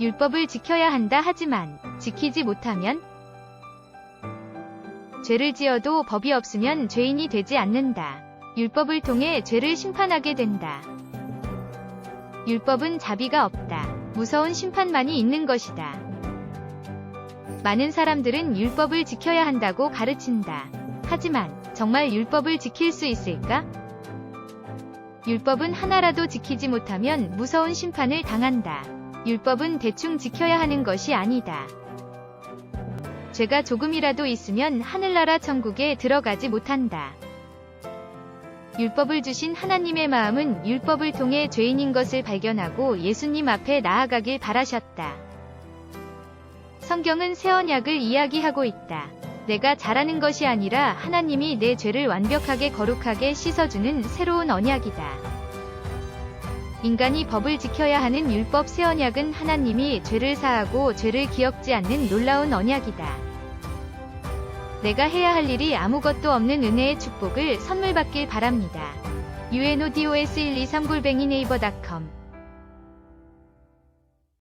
율법을 지켜야 한다 하지만 지키지 못하면 죄를 지어도 법이 없으면 죄인이 되지 않는다. 율법을 통해 죄를 심판하게 된다. 율법은 자비가 없다. 무서운 심판만이 있는 것이다. 많은 사람들은 율법을 지켜야 한다고 가르친다. 하지만 정말 율법을 지킬 수 있을까? 율법은 하나라도 지키지 못하면 무서운 심판을 당한다. 율법은 대충 지켜야 하는 것이 아니다. 죄가 조금이라도 있으면 하늘나라 천국에 들어가지 못한다. 율법을 주신 하나님의 마음은 율법을 통해 죄인인 것을 발견하고 예수님 앞에 나아가길 바라셨다. 성경은 새 언약을 이야기하고 있다. 내가 잘하는 것이 아니라 하나님이 내 죄를 완벽하게 거룩하게 씻어주는 새로운 언약이다. 인간이 법을 지켜야 하는 율법 새 언약은 하나님이 죄를 사하고 죄를 기억지 않는 놀라운 언약이다. 내가 해야 할 일이 아무것도 없는 은혜의 축복을 선물 받길 바랍니다. UNODOS123골뱅이 네이버닷컴